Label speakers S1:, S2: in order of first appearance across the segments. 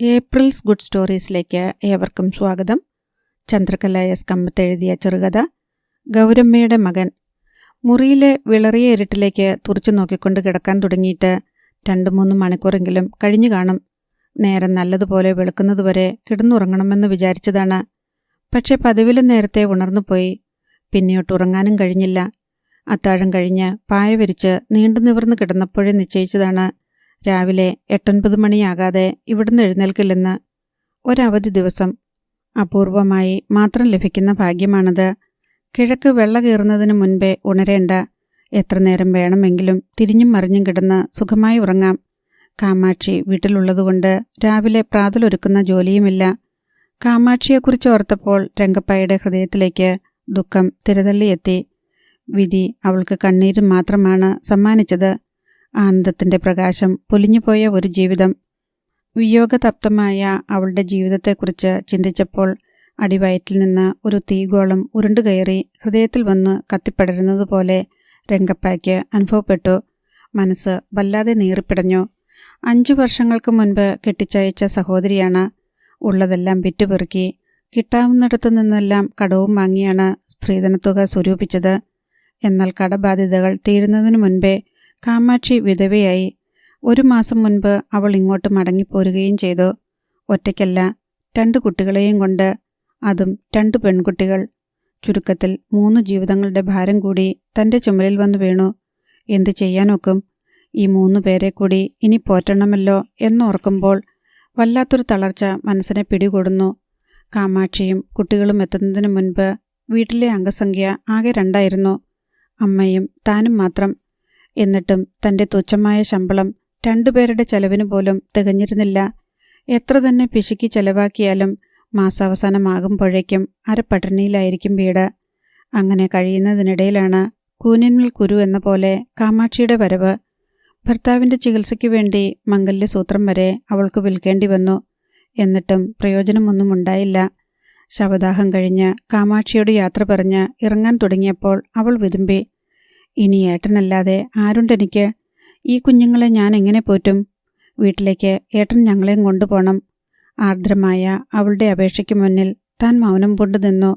S1: April's good സ്റ്റോറീസിലേക്ക് ഏവർക്കും സ്വാഗതം. ചന്ദ്രകല S കമ്പത്ത് എഴുതിയ ചെറുകഥ ഗൗരമ്മയുടെ മകൻ. മുറിയിലെ വിളറിയ ഇരുട്ടിലേക്ക് തുറച്ചു നോക്കിക്കൊണ്ട് കിടക്കാൻ തുടങ്ങിയിട്ട് രണ്ടു മൂന്ന് മണിക്കൂറെങ്കിലും കഴിഞ്ഞു കാണും. നേരം നല്ലതുപോലെ വെളുക്കുന്നതുവരെ കിടന്നുറങ്ങണമെന്ന് വിചാരിച്ചതാണ്. പക്ഷേ പതിവിലും നേരത്തെ ഉണർന്നുപോയി. പിന്നെയൊട്ട് ഉറങ്ങാനും കഴിഞ്ഞില്ല. അത്താഴം കഴിഞ്ഞ് പായ വിരിച്ച് നീണ്ടു നിവർന്ന് കിടന്നപ്പോഴേ നിശ്ചയിച്ചതാണ് രാവിലെ എട്ടൊൻപത് മണിയാകാതെ ഇവിടുന്ന് എഴുന്നേൽക്കില്ലെന്ന് ഒരവധി ദിവസം അപൂർവമായി മാത്രം ലഭിക്കുന്ന ഭാഗ്യമാണത്. കിഴക്ക് വെള്ള കീറുന്നതിന് മുൻപേ ഉണരേണ്ട എത്ര നേരം വേണമെങ്കിലും തിരിഞ്ഞും മറിഞ്ഞും കിടന്ന് സുഖമായി ഉറങ്ങാം. കാമാക്ഷി വീട്ടിലുള്ളതുകൊണ്ട് രാവിലെ പ്രാതലൊരുക്കുന്ന ജോലിയുമില്ല. കാമാക്ഷിയെക്കുറിച്ച് ഓർത്തപ്പോൾ രംഗപ്പായുടെ ഹൃദയത്തിലേക്ക് ദുഃഖം തിരതള്ളിയെത്തി. വിധി അവൾക്ക് കണ്ണീരും മാത്രമാണ് സമ്മാനിച്ചത്. ആനന്ദത്തിന്റെ പ്രകാശം പൊലിഞ്ഞുപോയ ഒരു ജീവിതം. വിയോഗതപ്തമായ അവളുടെ ജീവിതത്തെക്കുറിച്ച് ചിന്തിച്ചപ്പോൾ അടിവയറ്റിൽ നിന്ന് ഒരു തീഗോളം ഉരുണ്ടുകയറി ഹൃദയത്തിൽ വന്ന് കത്തിപ്പടരുന്നതുപോലെ രംഗപ്പായ്ക്ക് അനുഭവപ്പെട്ടു. മനസ്സ് വല്ലാതെ നീറിപ്പിടഞ്ഞു. അഞ്ചു വർഷങ്ങൾക്ക് മുൻപ് കെട്ടിച്ചയച്ച സഹോദരിയാണ് ഉള്ളതെല്ലാം വിറ്റുപെറുക്കി. കിട്ടാവുന്നിടത്തു നിന്നെല്ലാം കടവും വാങ്ങിയാണ് സ്ത്രീധനത്തുക സ്വരൂപിച്ചത്. എന്നാൽ കടബാധ്യതകൾ തീരുന്നതിനു മുൻപേ കാമാക്ഷി വിധവയായി. ഒരു മാസം മുൻപ് അവൾ ഇങ്ങോട്ട് മടങ്ങിപ്പോരുകയും ചെയ്തു. ഒറ്റയ്ക്കല്ല രണ്ട് കുട്ടികളെയും കൊണ്ട് അതും രണ്ട് പെൺകുട്ടികൾ. ചുരുക്കത്തിൽ മൂന്ന് ജീവിതങ്ങളുടെ ഭാരം കൂടി തന്റെ ചുമലിൽ വന്നു വീണു. എന്തു ചെയ്യാനൊക്കും? ഈ മൂന്ന് പേരെ കൂടി ഇനി പോറ്റണമല്ലോ എന്നോർക്കുമ്പോൾ വല്ലാത്തൊരു തളർച്ച മനസ്സിനെ പിടികൂടുന്നു. കാമാക്ഷിയും കുട്ടികളും എത്തുന്നതിന് മുൻപ് വീട്ടിലെ അംഗസംഖ്യ ആകെ രണ്ടായിരുന്നു. അമ്മയും താനും മാത്രം എന്നിട്ടും തന്റെ തുച്ഛമായ ശമ്പളം രണ്ടുപേരുടെ ചെലവിന് പോലും തികഞ്ഞിരുന്നില്ല. എത്ര തന്നെ പിശുക്കി ചെലവാക്കിയാലും മാസാവസാനമാകുമ്പോഴേക്കും അരപ്പട്ടിണിയിലായിരിക്കും വീട്. അങ്ങനെ കഴിയുന്നതിനിടയിലാണ് കൂനിന്മിൽ കുരു എന്ന പോലെ കാമാക്ഷിയുടെ വരവ്. ഭർത്താവിന്റെ ചികിത്സയ്ക്ക് വേണ്ടി മംഗല്യസൂത്രം വരെ അവൾക്ക് വിൽക്കേണ്ടി വന്നു. എന്നിട്ടും പ്രയോജനമൊന്നും ഉണ്ടായില്ല. ശവദാഹം കഴിഞ്ഞ് കാമാക്ഷിയോട് യാത്ര പറഞ്ഞ് ഇറങ്ങാൻ തുടങ്ങിയപ്പോൾ അവൾ വിതുമ്പി ഇനി ഏട്ടനല്ലാതെ ആരുണ്ടെനിക്ക്? ഈ കുഞ്ഞുങ്ങളെ ഞാൻ എങ്ങനെ പോറ്റും? വീട്ടിലേക്ക് ഏട്ടൻ ഞങ്ങളെയും കൊണ്ടുപോകണം ആർദ്രമായ അവളുടെ അപേക്ഷയ്ക്ക് മുന്നിൽ താൻ മൗനം കൊണ്ടു നിന്നു.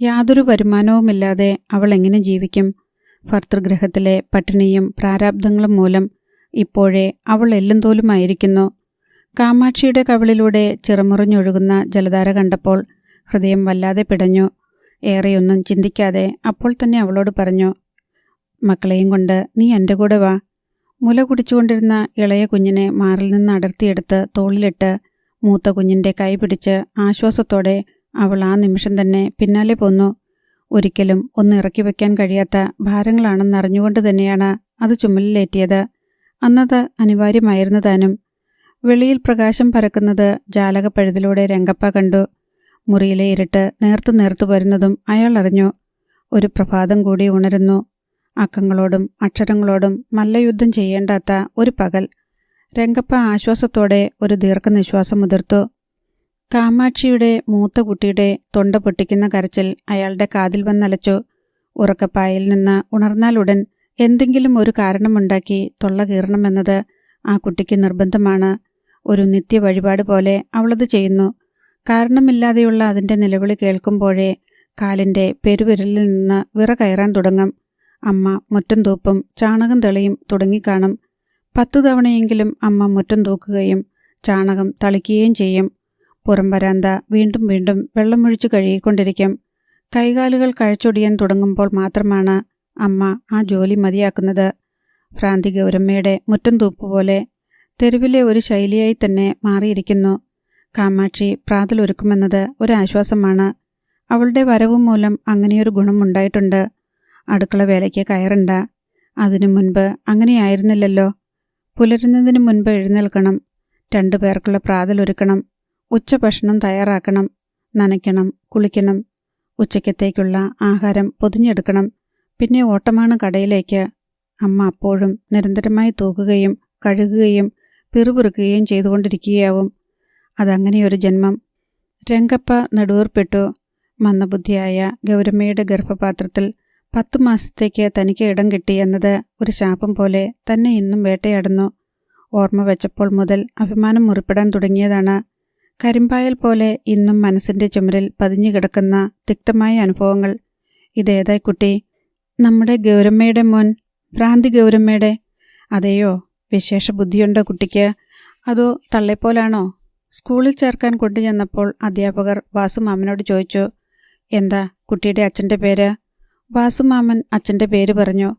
S1: യാതൊരു വരുമാനവുമില്ലാതെ അവൾ എങ്ങനെ ജീവിക്കും? ഭർത്തൃഗ്രഹത്തിലെ പട്ടിണിയും പ്രാരാബ്ദങ്ങളും മൂലം ഇപ്പോഴേ അവൾ എല്ലും തോലുമായിരിക്കുന്നു കാമാക്ഷിയുടെ കവിളിലൂടെ ചിറമുറിഞ്ഞൊഴുകുന്ന ജലധാര കണ്ടപ്പോൾ ഹൃദയം വല്ലാതെ പിടഞ്ഞു. ഏറെയൊന്നും ചിന്തിക്കാതെ അപ്പോൾ തന്നെ അവളോട് പറഞ്ഞു മക്കളെയും കൊണ്ട് നീ എന്റെ കൂടെ വാ. മുല കുടിച്ചുകൊണ്ടിരുന്ന ഇളയ കുഞ്ഞിനെ മാറിൽ നിന്ന് അടർത്തിയെടുത്ത് തോളിലിട്ട് മൂത്ത കുഞ്ഞിന്റെ കൈ പിടിച്ച് ആശ്വാസത്തോടെ അവൾ ആ നിമിഷം തന്നെ പിന്നാലെ പോന്നു. ഒരിക്കലും ഒന്ന് ഇറക്കി വയ്ക്കാൻ കഴിയാത്ത ഭാരങ്ങളാണെന്നറിഞ്ഞുകൊണ്ട് തന്നെയാണ് അത് ചുമലിലേറ്റിയത്. അന്നത് അനിവാര്യമായിരുന്നു താനും. വെളിയിൽ പ്രകാശം പരക്കുന്നത് ജാലകപ്പഴുതിലൂടെ രംഗപ്പ കണ്ടു. മുറിയിലെ ഇരുട്ട് നേർത്തു നേർത്തു വരുന്നതും അയാൾ അറിഞ്ഞു. ഒരു പ്രഭാതം കൂടി ഉണരുന്നു. അക്കങ്ങളോടും അക്ഷരങ്ങളോടും മല്ലയുദ്ധം ചെയ്യേണ്ടാത്ത ഒരു പകൽ. രംഗപ്പ ആശ്വാസത്തോടെ ഒരു ദീർഘനിശ്വാസം മുതിർത്തു. കാമാക്ഷിയുടെ മൂത്ത കുട്ടിയുടെ തൊണ്ട പൊട്ടിക്കുന്ന കരച്ചിൽ അയാളുടെ കാതിൽ വന്നലച്ചു. ഉറക്കപ്പായിൽ നിന്ന് ഉണർന്നാലുടൻ എന്തെങ്കിലും ഒരു കാരണമുണ്ടാക്കി തൊള്ള കീറണമെന്നത് ആ കുട്ടിക്ക് നിർബന്ധമാണ്. ഒരു നിത്യ വഴിപാട് പോലെ അവളത് ചെയ്യുന്നു. കാരണമില്ലാതെയുള്ള അതിന്റെ നിലവിളി കേൾക്കുമ്പോഴേ കാലിന്റെ പെരുവിരലിൽ നിന്ന് വിറ കയറാൻ തുടങ്ങും. അമ്മ മുറ്റം തൂപ്പും ചാണകം തെളിയും തുടങ്ങിക്കാണും. പത്തു തവണയെങ്കിലും അമ്മ മുറ്റം തൂക്കുകയും ചാണകം തളിക്കുകയും ചെയ്യും. പുറം വരാന്ത വീണ്ടും വീണ്ടും വെള്ളമൊഴിച്ചു കഴുകിക്കൊണ്ടിരിക്കും. കൈകാലുകൾ കഴച്ചൊടിയാൻ തുടങ്ങുമ്പോൾ മാത്രമാണ് അമ്മ ആ ജോലി മതിയാക്കുന്നത്. ഭ്രാന്തി ഗൗരമ്മയുടെ മുറ്റം തൂപ്പ് പോലെ തെരുവിലെ ഒരു ശൈലിയായി തന്നെ മാറിയിരിക്കുന്നു. കാമാക്ഷി പ്രാതലൊരുക്കുമെന്നത് ഒരാശ്വാസമാണ്. അവളുടെ വരവ് മൂലം അങ്ങനെയൊരു ഗുണമുണ്ടായിട്ടുണ്ട് അടുക്കള വേലയ്ക്ക് കയറണ്ട. അതിനു മുൻപ് അങ്ങനെയായിരുന്നില്ലല്ലോ. പുലരുന്നതിന് മുൻപ് എഴുന്നേൽക്കണം. രണ്ടു പേർക്കുള്ള പ്രാതലൊരുക്കണം ഉച്ചഭക്ഷണം തയ്യാറാക്കണം. നനയ്ക്കണം കുളിക്കണം. ഉച്ചയ്ക്കത്തേക്കുള്ള ആഹാരം പൊതിഞ്ഞെടുക്കണം. പിന്നെ ഓട്ടമാണ് കടയിലേക്ക്. അമ്മ അപ്പോഴും നിരന്തരമായി തൂക്കുകയും കഴുകുകയും പിറുപിറുക്കുകയും ചെയ്തുകൊണ്ടിരിക്കുകയാവും. അതങ്ങനെയൊരു ജന്മം. രംഗപ്പ നെടുവേർപ്പെട്ടു. മന്ദബുദ്ധിയായ ഗൗരമ്മയുടെ ഗർഭപാത്രത്തിൽ പത്തു മാസത്തേക്ക് തനിക്ക് ഇടം കിട്ടി എന്നത് ഒരു ശാപം പോലെ തന്നെ ഇന്നും വേട്ടയാടുന്നു. ഓർമ്മ വെച്ചപ്പോൾ മുതൽ അഭിമാനം മുറിപ്പെടാൻ തുടങ്ങിയതാണ്. കരിമ്പായൽ പോലെ ഇന്നും മനസ്സിന്റെ ചുമരിൽ പതിഞ്ഞു കിടക്കുന്ന തിക്തമായ അനുഭവങ്ങൾ. ഇതേതായി കുട്ടി? നമ്മുടെ ഗൗരമ്മയുടെ മോൻ ഭ്രാന്തി ഗൗരമ്മയുടെ. അതെയോ? വിശേഷ ബുദ്ധിയുണ്ടോ കുട്ടിക്ക്? അതോ തള്ളെപ്പോലാണോ? സ്കൂളിൽ ചേർക്കാൻ കൊണ്ടുചെന്നപ്പോൾ അധ്യാപകർ വാസു മാമനോട് ചോദിച്ചു എന്താ കുട്ടിയുടെ അച്ഛന്റെ പേര്? വാസുമാമൻ അച്ഛന്റെ പേര് പറഞ്ഞു.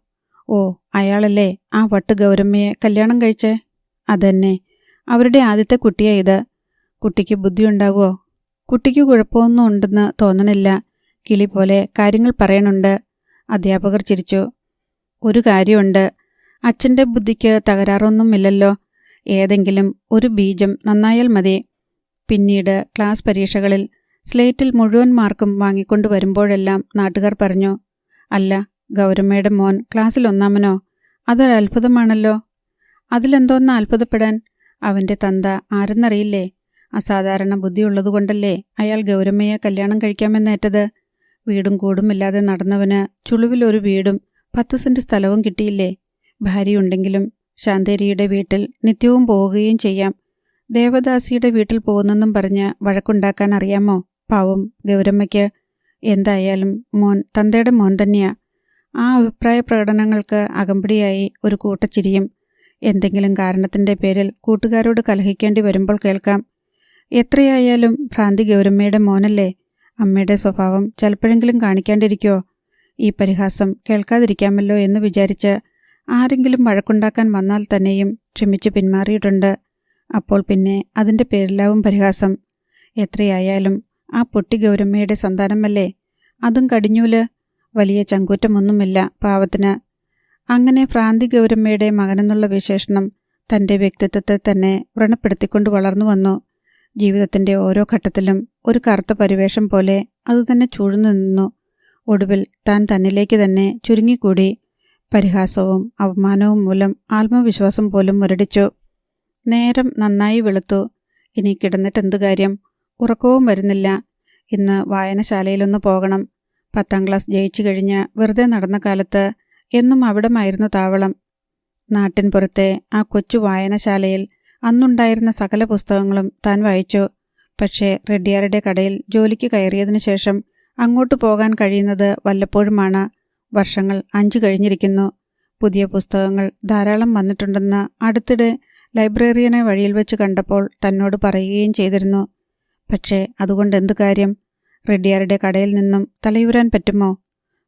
S1: ഓ അയാളല്ലേ ആ വട്ട് ഗൗരമ്മയെ കല്യാണം കഴിച്ചേ? അതന്നെ. അവരുടെ ആദ്യത്തെ കുട്ടിയാ ഇത്. കുട്ടിക്ക് ബുദ്ധിയുണ്ടാവോ? കുട്ടിക്ക് കുഴപ്പമൊന്നും ഉണ്ടെന്ന് തോന്നണില്ല. കിളി പോലെ കാര്യങ്ങൾ പറയണുണ്ട്. അധ്യാപകർ ചിരിച്ചു. ഒരു കാര്യമുണ്ട്. അച്ഛന്റെ ബുദ്ധിക്ക് തകരാറൊന്നുമില്ലല്ലോ. ഏതെങ്കിലും ഒരു ബീജം നന്നായാൽ മതി. പിന്നീട് ക്ലാസ് പരീക്ഷകളിൽ സ്ലേറ്റിൽ മുഴുവൻ മാർക്കും വാങ്ങിക്കൊണ്ടു വരുമ്പോഴെല്ലാം നാട്ടുകാർ പറഞ്ഞു. അല്ല ഗൗരമ്മയുടെ മോൻ ക്ലാസ്സിൽ ഒന്നാമനോ? അതൊരത്ഭുതമാണല്ലോ അതിലെന്തോന്ന് അത്ഭുതപ്പെടാൻ? അവന്റെ തന്ത ആരെന്നറിയില്ലേ? അസാധാരണ ബുദ്ധിയുള്ളതുകൊണ്ടല്ലേ അയാൾ ഗൗരമ്മയെ കല്യാണം കഴിക്കാമെന്നേറ്റത്? വീടും കൂടുമില്ലാതെ നടന്നവന് ചുളുവിലൊരു വീടും പത്ത് സെന്റ് സ്ഥലവും കിട്ടിയില്ലേ? ഭാര്യയുണ്ടെങ്കിലും ശാന്തേരിയുടെ വീട്ടിൽ നിത്യവും പോവുകയും ചെയ്യാം. ദേവദാസിയുടെ വീട്ടിൽ പോകുന്നെന്നും പറഞ്ഞ് വഴക്കുണ്ടാക്കാൻ അറിയാമോ? പാവം ഗൗരമ്മയ്ക്ക് എന്തായാലും മോൻ തന്തയുടെ മോൻ തന്നെയാ. ആ അഭിപ്രായ പ്രകടനങ്ങൾക്ക് അകമ്പടിയായി ഒരു കൂട്ടച്ചിരിയും. എന്തെങ്കിലും കാരണത്തിന്റെ പേരിൽ കൂട്ടുകാരോട് കലഹിക്കേണ്ടി വരുമ്പോൾ കേൾക്കാം. എത്രയായാലും ഭ്രാന്തി ഗൗരമ്മയുടെ മോനല്ലേ? അമ്മയുടെ സ്വഭാവം ചിലപ്പോഴെങ്കിലും കാണിക്കാണ്ടിരിക്കോ ഈ പരിഹാസം കേൾക്കാതിരിക്കാമല്ലോ എന്ന് വിചാരിച്ച് ആരെങ്കിലും വഴക്കുണ്ടാക്കാൻ വന്നാൽ തന്നെയും ക്ഷമിച്ച് പിന്മാറിയിട്ടുണ്ട്. അപ്പോൾ പിന്നെ അതിന്റെ പേരിലാവും പരിഹാസം. എത്രയായാലും ആ പൊട്ടി ഗൗരമ്മയുടെ സന്താനമല്ലേ? അതും കടിഞ്ഞൂൽ. വലിയ ചങ്കൂറ്റമൊന്നുമില്ല പാവത്തിന്. അങ്ങനെ ഭ്രാന്തി ഗൗരമ്മയുടെ മകനെന്നുള്ള വിശേഷണം തന്റെ വ്യക്തിത്വത്തെ തന്നെ വ്രണപ്പെടുത്തിക്കൊണ്ട് വളർന്നു വന്നു. ജീവിതത്തിന്റെ ഓരോ ഘട്ടത്തിലും ഒരു കറുത്ത പരിവേഷം പോലെ അതുതന്നെ ചൂഴ്ന്നു നിന്നു. ഒടുവിൽ താൻ തന്നിലേക്ക് തന്നെ ചുരുങ്ങിക്കൂടി. പരിഹാസവും അപമാനവും മൂലം ആത്മവിശ്വാസം പോലും മുരടിച്ചു. നേരം നന്നായി വെളുത്തു. ഇനി കിടന്നിട്ട് എന്തു കാര്യം? ഉറക്കവും വരുന്നില്ല. ഇന്ന് വായനശാലയിലൊന്ന് പോകണം. പത്താം ക്ലാസ് ജയിച്ചു കഴിഞ്ഞ് വെറുതെ നടന്ന കാലത്ത് എന്നും അവിടമായിരുന്നു താവളം. നാട്ടിൻപുറത്തെ ആ കൊച്ചു വായനശാലയിൽ അന്നുണ്ടായിരുന്ന സകല പുസ്തകങ്ങളും താൻ വായിച്ചു. പക്ഷേ റെഡ്ഡിയാരുടെ കടയിൽ ജോലിക്ക് കയറിയതിനു ശേഷം അങ്ങോട്ട് പോകാൻ കഴിയുന്നത് വല്ലപ്പോഴുമാണ്. വർഷങ്ങൾ അഞ്ചു കഴിഞ്ഞിരിക്കുന്നു. പുതിയ പുസ്തകങ്ങൾ ധാരാളം വന്നിട്ടുണ്ടെന്ന് അടുത്തിടെ ലൈബ്രറിയനെ വഴിയിൽ വെച്ച് കണ്ടപ്പോൾ തന്നോട് പറയുകയും ചെയ്തിരുന്നു. പക്ഷേ അതുകൊണ്ട് എന്തു കാര്യം? റെഡ്ഡിയാരുടെ കടയിൽ നിന്നും തലയൂരാൻ പറ്റുമോ?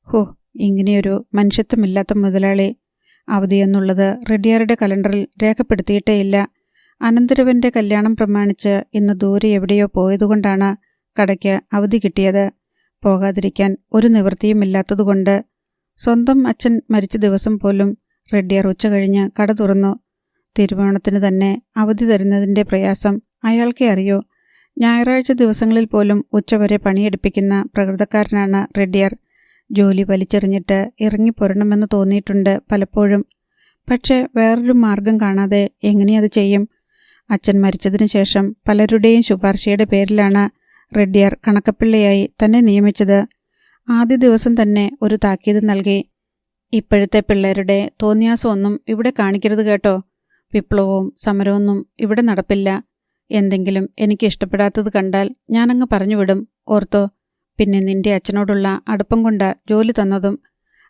S1: ഹോ ഇങ്ങനെയൊരു മനുഷ്യത്വമില്ലാത്ത മുതലാളി. അവധിയെന്നുള്ളത് റെഡ്ഡിയാരുടെ കലണ്ടറിൽ രേഖപ്പെടുത്തിയിട്ടേയില്ല അനന്തരവന്റെ കല്യാണം പ്രമാണിച്ച് ഇന്ന് ദൂരെ എവിടെയോ പോയതുകൊണ്ടാണ് കടയ്ക്ക് അവധി കിട്ടിയത്. പോകാതിരിക്കാൻ ഒരു നിവൃത്തിയുമില്ലാത്തതുകൊണ്ട് സ്വന്തം അച്ഛൻ മരിച്ച ദിവസം പോലും റെഡ്ഡിയർ ഉച്ച കഴിഞ്ഞ് കട തുറന്നു. തിരുവോണത്തിന് തന്നെ അവധി തരുന്നതിന്റെ പ്രയാസം അയാൾക്കേ അറിയൂ. ഞായറാഴ്ച ദിവസങ്ങളിൽ പോലും ഉച്ചവരെ പണിയെടുപ്പിക്കുന്ന പ്രകൃതക്കാരനാണ് റെഡ്ഡിയർ. ജോലി വലിച്ചെറിഞ്ഞിട്ട് ഇറങ്ങിപ്പോരണമെന്ന് തോന്നിയിട്ടുണ്ട് പലപ്പോഴും. പക്ഷേ വേറൊരു മാർഗം കാണാതെ എങ്ങനെയത് ചെയ്യും? അച്ഛൻ മരിച്ചതിന് ശേഷം പലരുടെയും ശുപാർശയുടെ പേരിലാണ് റെഡ്ഡിയർ കണക്കപ്പിള്ളയായി തന്നെ നിയമിച്ചത്. ആദ്യ ദിവസം തന്നെ ഒരു താക്കീത് നൽകി. ഇപ്പോഴത്തെ പിള്ളേരുടെ തോന്നിയാസമൊന്നും ഇവിടെ കാണിക്കരുത് കേട്ടോ. വിപ്ലവവും സമരമൊന്നും ഇവിടെ നടപ്പില്ല. എന്തെങ്കിലും എനിക്ക് ഇഷ്ടപ്പെടാത്തത് കണ്ടാൽ ഞാനങ്ങ് പറഞ്ഞുവിടും ഓർത്തോ. പിന്നെ നിന്റെ അച്ഛനോടുള്ള അടുപ്പം കൊണ്ട് ജോലി തന്നതും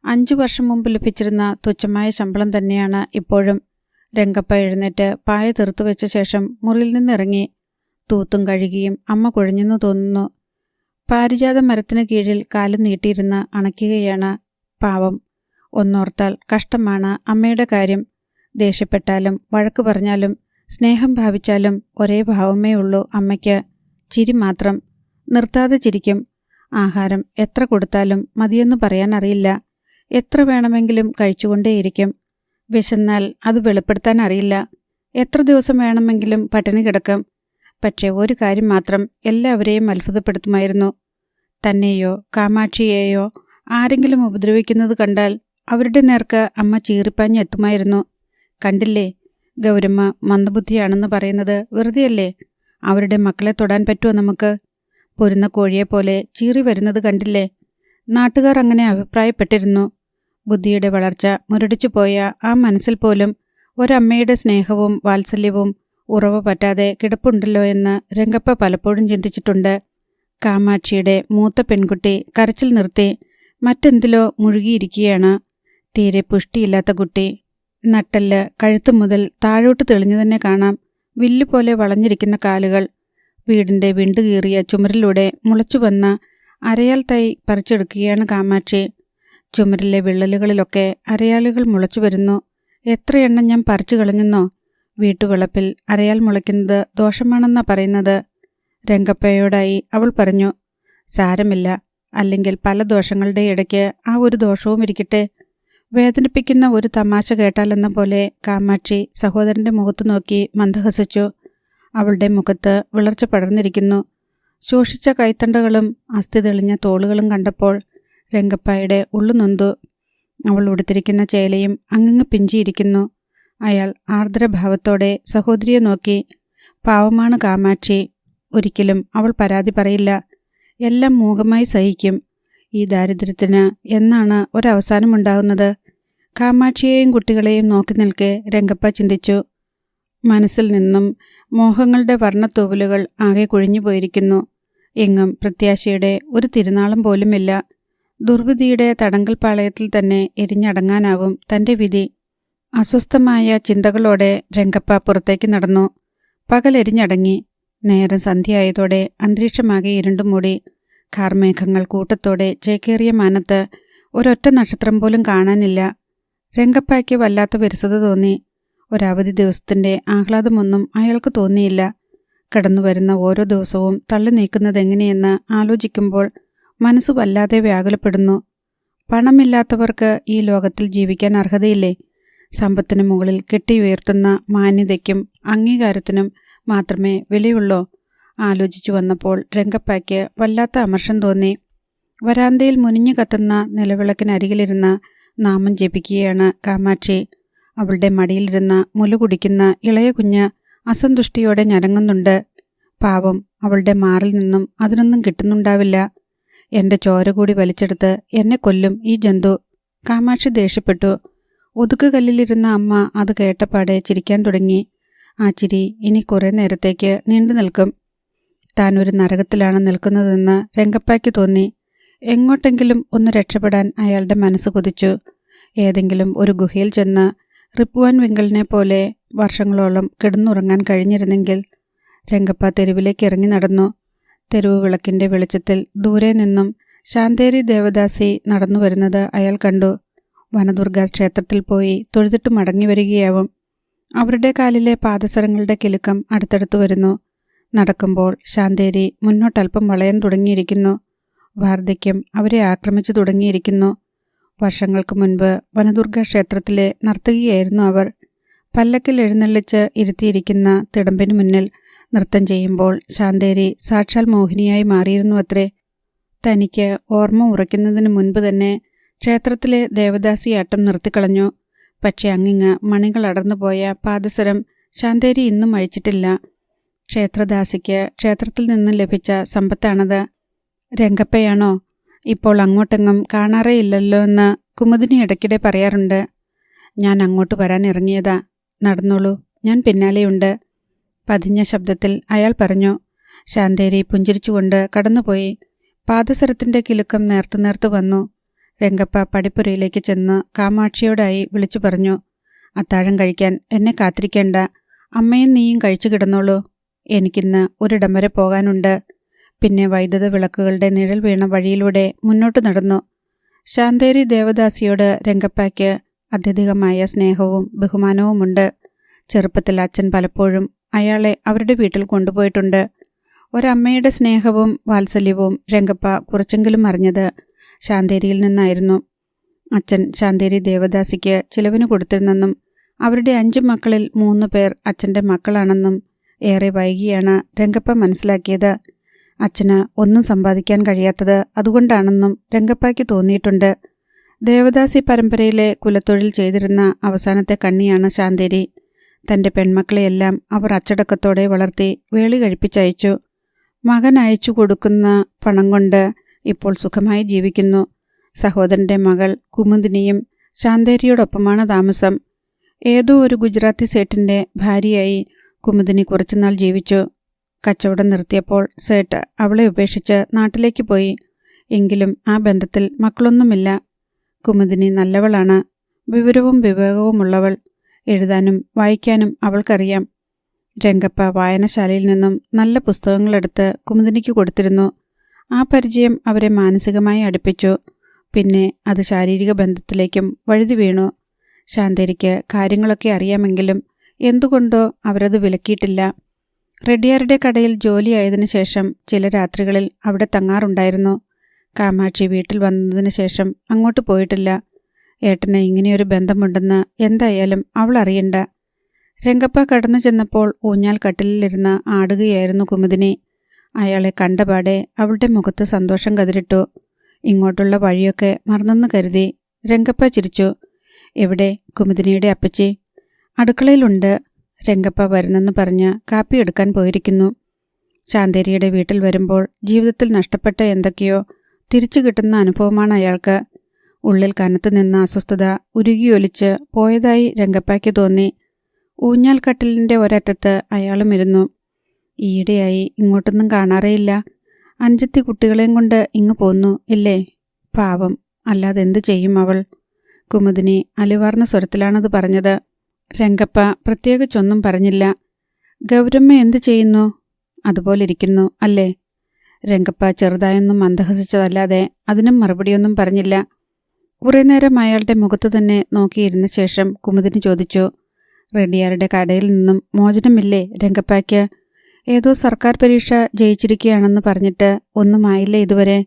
S1: അഞ്ചു വർഷം മുമ്പ് ലഭിച്ചിരുന്ന തുച്ഛമായ ശമ്പളം തന്നെയാണ് ഇപ്പോഴും. രംഗപ്പ എഴുന്നേറ്റ് പായ തീർത്തു വെച്ച ശേഷം മുറിയിൽ നിന്നിറങ്ങി തൂത്തും കഴുകിയും അമ്മ കുഴഞ്ഞെന്ന് തോന്നുന്നു. പാരിജാത മരത്തിന് കീഴിൽ കാൽ നീട്ടിയിരുന്ന് അണയ്ക്കുകയാണ് പാവം. ഒന്നോർത്താൽ കഷ്ടമാണ് അമ്മയുടെ കാര്യം. ദേഷ്യപ്പെട്ടാലും വഴക്ക് പറഞ്ഞാലും സ്നേഹം ഭാവിച്ചാലും ഒരേ ഭാവമേ ഉള്ളൂ അമ്മയ്ക്ക്. ചിരി മാത്രം. നിർത്താതെ ചിരിക്കും. ആഹാരം എത്ര കൊടുത്താലും മതിയെന്ന് പറയാൻ അറിയില്ല. എത്ര വേണമെങ്കിലും കഴിച്ചുകൊണ്ടേയിരിക്കും. വിശന്നാൽ അത് വെളിപ്പെടുത്താൻ അറിയില്ല. എത്ര ദിവസം വേണമെങ്കിലും പട്ടിണി കിടക്കും. പക്ഷേ ഒരു കാര്യം മാത്രം എല്ലാവരെയും അത്ഭുതപ്പെടുത്തുമായിരുന്നു. തന്നെയോ കാമാക്ഷിയെയോ ആരെങ്കിലും ഉപദ്രവിക്കുന്നത് കണ്ടാൽ അവരുടെ നേർക്ക് അമ്മ ചീറിപ്പാഞ്ഞെത്തുമായിരുന്നു. കണ്ടില്ലേ? ഗൗരമ്മ മന്ദബുദ്ധിയാണെന്ന് പറയുന്നത് വെറുതെയല്ലേ? അവരുടെ മക്കളെ തൊടാൻ പറ്റുമോ നമുക്ക്? പൊരുന്ന കോഴിയെപ്പോലെ ചീറി വരുന്നത് കണ്ടില്ലേ? നാട്ടുകാർ അങ്ങനെ അഭിപ്രായപ്പെട്ടിരുന്നു. ബുദ്ധിയുടെ വളർച്ച മുരടിച്ചു പോയ ആ മനസ്സിൽ പോലും ഒരമ്മയുടെ സ്നേഹവും വാത്സല്യവും ഉറവ് പറ്റാതെ കിടപ്പുണ്ടല്ലോ എന്ന് രംഗപ്പ പലപ്പോഴും ചിന്തിച്ചിട്ടുണ്ട്. കാമാക്ഷിയുടെ മൂത്ത പെൺകുട്ടി കരച്ചിൽ നിർത്തി മറ്റെന്തിലോ മുഴുകിയിരിക്കുകയാണ്. തീരെ പുഷ്ടിയില്ലാത്ത കുട്ടി നട്ടൽ കഴുത്തു മുതൽ താഴോട്ട് തെളിഞ്ഞു തന്നെ കാണാം വില്ലുപോലെ വളഞ്ഞിരിക്കുന്ന കാലുകൾ. വീടിന്റെ വിണ്ടുകീറിയ ചുമരിലൂടെ മുളച്ചു വന്ന അരയാൽ തൈ പറിച്ചെടുക്കുകയാണ് കാമാക്ഷി. ചുമരിലെ വിള്ളലുകളിലൊക്കെ അരയാലുകൾ മുളച്ചു വരുന്നു. എത്ര എത്രയെണ്ണം ഞാൻ പറിച്ചു കളഞ്ഞെന്നോ? വീട്ടുവിളപ്പിൽ അരയാൽ മുളയ്ക്കുന്നത് ദോഷമാണെന്നാ പറയുന്നത്. രംഗപ്പയോടായി അവൾ പറഞ്ഞു സാരമില്ല. അല്ലെങ്കിൽ പല ദോഷങ്ങളുടെ ഇടയ്ക്ക് ആ ഒരു ദോഷവും ഇരിക്കട്ടെ വേദനിപ്പിക്കുന്ന ഒരു തമാശ കേട്ടാലെന്ന പോലെ കാമാക്ഷി സഹോദരന്റെ മുഖത്തു നോക്കി മന്ദഹസിച്ചു. അവളുടെ മുഖത്ത് വിളർച്ച പടർന്നിരിക്കുന്നു. ശോഷിച്ച കൈത്തണ്ടകളും അസ്ഥി തെളിഞ്ഞ തോളുകളും കണ്ടപ്പോൾ രംഗപ്പായുടെ ഉള്ളു നൊന്തു. അവൾ ഉടുത്തിരിക്കുന്ന ചേലയും അങ്ങങ്ങ് പിഞ്ചിയിരിക്കുന്നു. അയാൾ ആർദ്രഭാവത്തോടെ സഹോദരിയെ നോക്കി. പാവമാണ് കാമാക്ഷി. ഒരിക്കലും അവൾ പരാതി പറയില്ല. എല്ലാം മൂകമായി സഹിക്കും. ഈ ദാരിദ്ര്യത്തിന് എന്നാണ് ഒരവസാനമുണ്ടാകുന്നത് കാമാക്ഷിയെയും കുട്ടികളെയും നോക്കി നിൽക്കെ രംഗപ്പ ചിന്തിച്ചു. മനസ്സിൽ നിന്നും മോഹങ്ങളുടെ വർണത്തൂവലുകൾ ആകെ കുഴിഞ്ഞു പോയിരിക്കുന്നു. എങ്ങും പ്രത്യാശയുടെ ഒരു തിരുനാളം പോലുമില്ല. ദുർവിധിയുടെ തടങ്കൽ പാളയത്തിൽ തന്നെ എരിഞ്ഞടങ്ങാനാവും തന്റെ വിധി. അസ്വസ്ഥമായ ചിന്തകളോടെ രംഗപ്പ പുറത്തേക്ക് നടന്നു. പകലെരിഞ്ഞടങ്ങി. നേരം സന്ധ്യയായതോടെ അന്തരീക്ഷമാകെ ഇരുണ്ടുമൂടി. കാർമേഘങ്ങൾ കൂട്ടത്തോടെ ചേക്കേറിയ മാനത്ത് ഒരൊറ്റ നക്ഷത്രം പോലും കാണാനില്ല. രംഗപ്പായ്ക്ക് വല്ലാത്ത വിരസത തോന്നി. ഒരവധി ദിവസത്തിന്റെ ആഹ്ലാദമൊന്നും അയാൾക്ക് തോന്നിയില്ല. കടന്നു വരുന്ന ഓരോ ദിവസവും തള്ളി നീക്കുന്നത് നീക്കുന്നതെങ്ങനെയെന്ന് ആലോചിക്കുമ്പോൾ മനസ്സ് വല്ലാതെ വ്യാകുലപ്പെടുന്നു. പണമില്ലാത്തവർക്ക് ഈ ലോകത്തിൽ ജീവിക്കാൻ അർഹതയില്ലേ? സമ്പത്തിനു മുകളിൽ കെട്ടിയുയർത്തുന്ന മാന്യതയ്ക്കും അംഗീകാരത്തിനും മാത്രമേ വിലയുള്ളൂ. ആലോചിച്ചു വന്നപ്പോൾ രംഗപ്പായ്ക്ക് വല്ലാത്ത അമർഷം തോന്നി. വരാന്തയിൽ മുനിഞ്ഞു കത്തുന്ന നിലവിളക്കിനരികിലിരുന്ന് നാമം ജപിക്കുകയാണ് കാമാക്ഷി. അവളുടെ മടിയിലിരുന്ന മുലുകുടിക്കുന്ന ഇളയ കുഞ്ഞ് അസന്തുഷ്ടിയോടെ ഞരങ്ങുന്നുണ്ട്. പാവം അവളുടെ മാറിൽ നിന്നും അതിനൊന്നും കിട്ടുന്നുണ്ടാവില്ല. എന്റെ ചോര കൂടി വലിച്ചെടുത്ത് എന്നെ കൊല്ലും ഈ ജന്തു. കാമാക്ഷി ദേഷ്യപ്പെട്ടു. ഒതുക്കുകല്ലിലിരുന്ന അമ്മ അത് കേട്ടപ്പാടെ ചിരിക്കാൻ തുടങ്ങി. ആ ചിരി ഇനി കുറേ നേരത്തേക്ക് നീണ്ടു നിൽക്കും താൻ ഒരു നരകത്തിലാണ് നിൽക്കുന്നതെന്ന് രംഗപ്പായ്ക്ക് തോന്നി. എങ്ങോട്ടെങ്കിലും ഒന്ന് രക്ഷപ്പെടാൻ അയാളുടെ മനസ്സ് കൊതിച്ചു. ഏതെങ്കിലും ഒരു ഗുഹയിൽ ചെന്ന് റിപ്പുവാൻ വിങ്കലിനെ പോലെ വർഷങ്ങളോളം കിടന്നുറങ്ങാൻ കഴിഞ്ഞിരുന്നെങ്കിൽ രംഗപ്പ തെരുവിലേക്ക് ഇറങ്ങി നടന്നു. തെരുവ് വിളക്കിന്റെ വെളിച്ചത്തിൽ ദൂരെ നിന്നും ശാന്തേരി ദേവദാസി നടന്നു വരുന്നത് അയാൾ കണ്ടു. വനദുർഗ ക്ഷേത്രത്തിൽ പോയി തൊഴുതിട്ട് മടങ്ങി വരികയാവും. അവരുടെ കാലിലെ പാദസരങ്ങളുടെ കിലുക്കം അടുത്തടുത്ത് വരുന്നു. നടക്കുമ്പോൾ ശാന്തേരി മുന്നോട്ടൽപ്പം വളയാൻ തുടങ്ങിയിരിക്കുന്നു. വാർദ്ധക്യം അവരെ ആക്രമിച്ചു തുടങ്ങിയിരിക്കുന്നു. വർഷങ്ങൾക്ക് മുൻപ് വനദുർഗ ക്ഷേത്രത്തിലെ നർത്തകിയായിരുന്നു അവർ. പല്ലക്കിൽ എഴുന്നള്ളിച്ച് ഇരുത്തിയിരിക്കുന്ന തിടമ്പിന് മുന്നിൽ നൃത്തം ചെയ്യുമ്പോൾ ശാന്തേരി സാക്ഷാൽ മോഹിനിയായി മാറിയിരുന്നു അത്രേ. തനിക്ക് ഓർമ്മ ഉറയ്ക്കുന്നതിന് മുൻപ് തന്നെ ക്ഷേത്രത്തിലെ ദേവദാസിയാട്ടം നിർത്തിക്കളഞ്ഞു പക്ഷെ അങ്ങിങ്ങ് മണികൾ അടർന്നുപോയ പാദസരം ശാന്തേരി ഇന്നും അഴിച്ചിട്ടില്ല. ക്ഷേത്രദാസിക്ക് ക്ഷേത്രത്തിൽ നിന്നും ലഭിച്ച സമ്പത്താണത്. രംഗപ്പയാണോ? ഇപ്പോൾ അങ്ങോട്ടെങ്ങും കാണാറേയില്ലല്ലോ എന്ന് കുമുദിനി ഇടയ്ക്കിടെ പറയാറുണ്ട്. ഞാൻ അങ്ങോട്ട് വരാൻ ഇറങ്ങിയതാ. നടന്നോളൂ. ഞാൻ പിന്നാലെയുണ്ട്. പതിഞ്ഞ ശബ്ദത്തിൽ അയാൾ പറഞ്ഞു. ശാന്തേരി പുഞ്ചിരിച്ചുകൊണ്ട് കടന്നുപോയി. പാദസരത്തിന്റെ കിലുക്കം നേർത്തു നേർത്തു വന്നു. രംഗപ്പ പടിപ്പുരയിലേക്ക് ചെന്ന് കാമാക്ഷിയോടായി വിളിച്ചു പറഞ്ഞു. അത്താഴം കഴിക്കാൻ എന്നെ കാത്തിരിക്കേണ്ട. അമ്മയും നീയും കഴിച്ചു കിടന്നോളൂ. എനിക്കിന്ന് ഒരിടം വരെ പോകാനുണ്ട്. പിന്നെ വൈദ്യുത വിളക്കുകളുടെ നിഴൽ വീണ വഴിയിലൂടെ മുന്നോട്ട് നടന്നു. ശാന്തേരി ദേവദാസിയോട് രംഗപ്പാക്ക് അത്യധികമായ സ്നേഹവും ബഹുമാനവുമുണ്ട്. ചെറുപ്പത്തിൽ അച്ഛൻ പലപ്പോഴും അയാളെ അവരുടെ വീട്ടിൽ കൊണ്ടുപോയിട്ടുണ്ട്. ഒരമ്മയുടെ സ്നേഹവും വാത്സല്യവും രംഗപ്പ കുറച്ചെങ്കിലും അറിഞ്ഞത് ശാന്തേരിയിൽ നിന്നായിരുന്നു. അച്ഛൻ ശാന്തേരി ദേവദാസിക്ക് ചിലവിന് കൊടുത്തിരുന്നെന്നും അവരുടെ അഞ്ചു മക്കളിൽ മൂന്ന് പേർ അച്ഛന്റെ മക്കളാണെന്നും ഏറെ വൈകിയാണ് രംഗപ്പ മനസ്സിലാക്കിയത്. അച്ഛന് ഒന്നും സമ്പാദിക്കാൻ കഴിയാത്തത് അതുകൊണ്ടാണെന്നും രംഗപ്പയ്ക്ക് തോന്നിയിട്ടുണ്ട്. ദേവദാസി പരമ്പരയിലെ കുലത്തൊഴിൽ ചെയ്തിരുന്ന അവസാനത്തെ കണ്ണിയാണ് ശാന്തേരി. തന്റെ പെൺമക്കളെയെല്ലാം അവർ അച്ചടക്കത്തോടെ വളർത്തി വേളി കഴിപ്പിച്ചയച്ചു. മകൻ അയച്ചു കൊടുക്കുന്ന പണം കൊണ്ട് ഇപ്പോൾ സുഖമായി ജീവിക്കുന്നു. സഹോദരന്റെ മകൾ കുമുദിനിയും ശാന്തേരിയോടൊപ്പമാണ് താമസം. ഏതോ ഒരു ഗുജറാത്തി സേട്ടിന്റെ ഭാര്യയായി കുമുദിനി കുറച്ചുനാൾ ജീവിച്ചു. കച്ചവടം നിർത്തിയപ്പോൾ സേട്ട് അവളെ ഉപേക്ഷിച്ച് നാട്ടിലേക്ക് പോയി. എങ്കിലും ആ ബന്ധത്തിൽ മക്കളൊന്നുമില്ല. കുമുദിനി നല്ലവളാണ്. വിവരവും വിവേകവുമുള്ളവൾ. എഴുതാനും വായിക്കാനും അവൾക്കറിയാം. രംഗപ്പ വായനശാലയിൽ നിന്നും നല്ല പുസ്തകങ്ങളെടുത്ത് കുമുദിനിക്ക് കൊടുത്തിരുന്നു. ആ പരിചയം അവരെ മാനസികമായി അടുപ്പിച്ചു. പിന്നെ അത് ശാരീരിക ബന്ധത്തിലേക്കും വഴുതി വീണു. ശാന്തേരിക്ക് കാര്യങ്ങളൊക്കെ അറിയാമെങ്കിലും എന്തുകൊണ്ടോ അവരത് വിലക്കിയിട്ടില്ല. റെഡിയാരുടെ കടയിൽ ജോലിയായതിനു ശേഷം ചില രാത്രികളിൽ അവിടെ തങ്ങാറുണ്ടായിരുന്നു. കാമാക്ഷി വീട്ടിൽ വന്നതിന് ശേഷം അങ്ങോട്ട് പോയിട്ടില്ല. ഏട്ടന് ഇങ്ങനെയൊരു ബന്ധമുണ്ടെന്ന് എന്തായാലും അവൾ അറിയണ്ട. രംഗപ്പ കടന്നു ചെന്നപ്പോൾ ഊഞ്ഞാൽ കട്ടിലിരുന്ന് ആടുകയായിരുന്നു കുമുദിനി. അയാളെ കണ്ടപാടെ അവളുടെ മുഖത്ത് സന്തോഷം കതിരിട്ടു. ഇങ്ങോട്ടുള്ള വഴിയൊക്കെ മറന്നെന്ന് കരുതി രംഗപ്പ ചിരിച്ചു. എവിടെ കുമുദിനിയുടെ അപ്പച്ചി? അടുക്കളയിലുണ്ട്. രംഗപ്പ വരുന്നെന്ന് പറഞ്ഞ് കാപ്പി എടുക്കാൻ പോയിരിക്കുന്നു. ശാന്തേരിയുടെ വീട്ടിൽ വരുമ്പോൾ ജീവിതത്തിൽ നഷ്ടപ്പെട്ട എന്തൊക്കെയോ തിരിച്ചു കിട്ടുന്ന അനുഭവമാണ് അയാൾക്ക്. ഉള്ളിൽ കനത്തു നിന്ന അസ്വസ്ഥത ഉരുകിയൊലിച്ച് പോയതായി രംഗപ്പയ്ക്ക് തോന്നി. ഊഞ്ഞാൽ കട്ടിലിന്റെ ഒരറ്റത്ത് അയാളും ഇരുന്നു. ഈയിടെയായി ഇങ്ങോട്ടൊന്നും കാണാറേയില്ല. അഞ്ചത്തി കുട്ടികളെയും കൊണ്ട് ഇങ്ങ് പോന്നു. ഇല്ലേ? പാവം. അല്ലാതെ എന്തു ചെയ്യും അവൾ? കുമുദിനി അലിവാർന്ന സ്വരത്തിലാണത് പറഞ്ഞത്. രംഗപ്പ പ്രത്യേകിച്ചൊന്നും പറഞ്ഞില്ല. ഗൗരമ്മ എന്തു ചെയ്യുന്നു? അതുപോലെ ഇരിക്കുന്നു അല്ലേ? രംഗപ്പ ചെറുതായൊന്നും മന്ദഹസിച്ചതല്ലാതെ അതിനും മറുപടിയൊന്നും പറഞ്ഞില്ല. കുറേ നേരം അയാളുടെ മുഖത്ത് തന്നെ നോക്കിയിരുന്ന ശേഷം കുമുദിന് ചോദിച്ചു റെഡിയാരുടെ കടയിൽ നിന്നും മോചനമില്ലേ രംഗപ്പയ്ക്ക്? ഏതോ സർക്കാർ പരീക്ഷ ജയിച്ചിരിക്കുകയാണെന്ന് പറഞ്ഞിട്ട് ഒന്നും ആയില്ല ഇതുവരെ?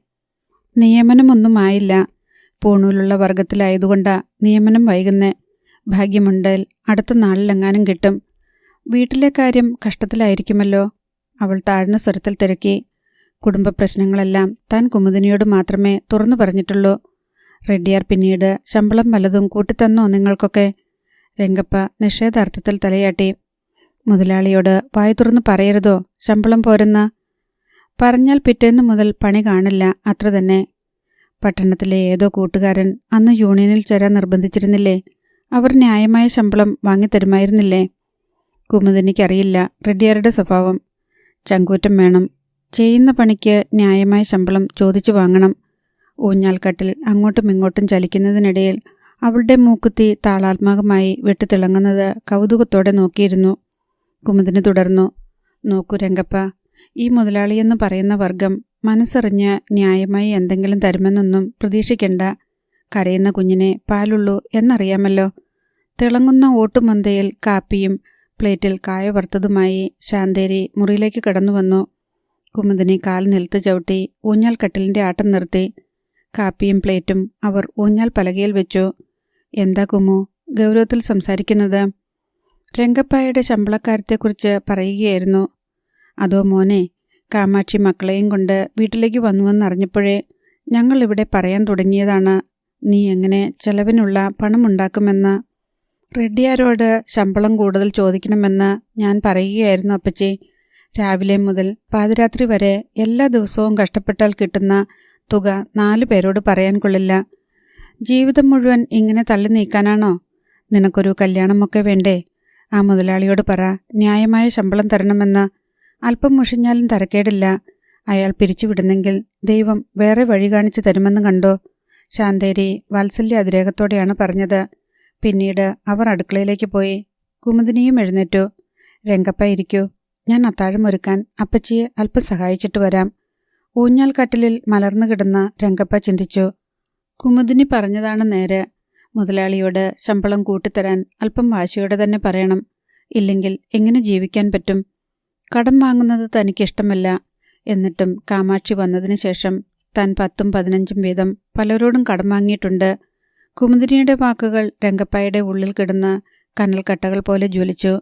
S1: നിയമനമൊന്നും ആയില്ല പൂണൂലുള്ള വർഗത്തിലായതുകൊണ്ടാ നിയമനം വൈകുന്നേ. ഭാഗ്യമുണ്ടൽ അടുത്ത നാളിലെങ്ങാനും കിട്ടും. വീട്ടിലെ കാര്യം കഷ്ടത്തിലായിരിക്കുമല്ലോ. അവൾ താഴ്ന്ന സ്വരത്തിൽ തിരക്കി. കുടുംബ പ്രശ്നങ്ങളെല്ലാം താൻ കുമുദിനിയോട് മാത്രമേ തുറന്നു പറഞ്ഞിട്ടുള്ളൂ. റെഡ്ഡിയാർ പിന്നീട് ശമ്പളം വല്ലതും കൂട്ടിത്തന്നോ നിങ്ങൾക്കൊക്കെ? രംഗപ്പ നിഷേധാർത്ഥത്തിൽ തലയാട്ടി. മുതലാളിയോട് വായി തുറന്നു പറയരുതോ? ശമ്പളം പോരെന്ന. പറഞ്ഞാൽ പിറ്റേന്ന് മുതൽ പണി കാണില്ല അത്ര തന്നെ. പട്ടണത്തിലെ ഏതോ കൂട്ടുകാരൻ അന്ന് യൂണിയനിൽ ചേരാൻ നിർബന്ധിച്ചിരുന്നില്ലേ? അവർ ന്യായമായ ശമ്പളം വാങ്ങിത്തരുമായിരുന്നില്ലേ? കുമുദിനിക്കറിയില്ല റെഡ്ഡിയാരുടെ സ്വഭാവം. ചങ്കൂറ്റം വേണം. ചെയ്യുന്ന പണിക്ക് ന്യായമായ ശമ്പളം ചോദിച്ചു വാങ്ങണം. ഊഞ്ഞാൽക്കട്ടിൽ അങ്ങോട്ടും ഇങ്ങോട്ടും ചലിക്കുന്നതിനിടയിൽ അവളുടെ മൂക്കുത്തി താളാത്മകമായി വെട്ടിത്തിളങ്ങുന്നത് കൗതുകത്തോടെ നോക്കിയിരുന്നു. കുമുദിന് തുടർന്നു നോക്കൂ രംഗപ്പ ഈ മുതലാളിയെന്ന് പറയുന്ന വർഗം മനസ്സറിഞ്ഞ് ന്യായമായി എന്തെങ്കിലും തരുമെന്നൊന്നും പ്രതീക്ഷിക്കണ്ട. കരയുന്ന കുഞ്ഞിനെ പാലുള്ളൂ എന്നറിയാമല്ലോ. തിളങ്ങുന്ന ഓട്ടുമന്തയിൽ കാപ്പിയും പ്ലേറ്റിൽ കായ വറുത്തതുമായി ശാന്തേരി മുറിയിലേക്ക് കടന്നു വന്നു. കുമുദിനി കാൽ നിലത്ത് ചവിട്ടി ഊഞ്ഞാൽ കട്ടിലിന്റെ ആട്ടം നിർത്തി. കാപ്പിയും പ്ലേറ്റും അവർ ഊഞ്ഞാൽ പലകയിൽ വെച്ചു. എന്താ കുമു ഗൗരവത്തിൽ സംസാരിക്കുന്നത്? രംഗപ്പായുടെ ശമ്പളക്കാരത്തെക്കുറിച്ച് പറയുകയായിരുന്നു. അതോ മോനെ കാമാക്ഷി മക്കളെയും കൊണ്ട് വീട്ടിലേക്ക് വന്നുവെന്നറിഞ്ഞപ്പോഴേ ഞങ്ങളിവിടെ പറയാൻ തുടങ്ങിയതാണ് നീ എങ്ങനെ ചെലവിനുള്ള പണമുണ്ടാക്കുമെന്ന് റെഡ്ഡിയാരോട് ശമ്പളം കൂടുതൽ ചോദിക്കണമെന്ന് ഞാൻ പറയുകയായിരുന്നു അപ്പച്ചി. രാവിലെ മുതൽ പാതിരാത്രി വരെ എല്ലാ ദിവസവും കഷ്ടപ്പെട്ടാൽ കിട്ടുന്ന തുക നാലു പേരോട് പറയാൻ കൊള്ളില്ല. ജീവിതം മുഴുവൻ ഇങ്ങനെ തള്ളി നീക്കാനാണോ? നിനക്കൊരു കല്യാണമൊക്കെ വേണ്ടേ? ആ മുതലാളിയോട് പറ ന്യായമായ ശമ്പളം തരണമെന്ന്. അല്പം മുഷിഞ്ഞാലും തരക്കേടില്ല. അയാൾ പിരിച്ചുവിടുന്നെങ്കിൽ ദൈവം വേറെ വഴി കാണിച്ചു തരുമെന്ന് കണ്ടോ? ശാന്തേരി വാത്സല്യ അതിരേകത്തോടെയാണ് പറഞ്ഞത്. പിന്നീട് അവർ അടുക്കളയിലേക്ക് പോയി. കുമുദിനിയും എഴുന്നേറ്റു. രംഗപ്പ ഇരിക്കൂ. ഞാൻ അത്താഴം ഒരുക്കാൻ അപ്പച്ചിയെ അല്പം സഹായിച്ചിട്ട് വരാം. ഊഞ്ഞാൽ കട്ടിലിൽ മലർന്നു കിടന്ന രംഗപ്പ ചിന്തിച്ചു. കുമുദിനി പറഞ്ഞതാണ് നേരെ. മുതലാളിയോട് ശമ്പളം കൂട്ടിത്തരാൻ അല്പം വാശിയോടെ തന്നെ പറയണം. ഇല്ലെങ്കിൽ എങ്ങനെ ജീവിക്കാൻ പറ്റും? കടം വാങ്ങുന്നത് തനിക്കിഷ്ടമല്ല. എന്നിട്ടും കാമാക്ഷി വന്നതിന് ശേഷം താൻ പത്തും പതിനഞ്ചും വീതം പലരോടും കടം വാങ്ങിയിട്ടുണ്ട് കുമുദിനിയുടെ വാക്കുകൾ രംഗപ്പായുടെ ഉള്ളിൽ കിടന്ന് കനൽക്കട്ടകൾ പോലെ ജ്വലിച്ചു.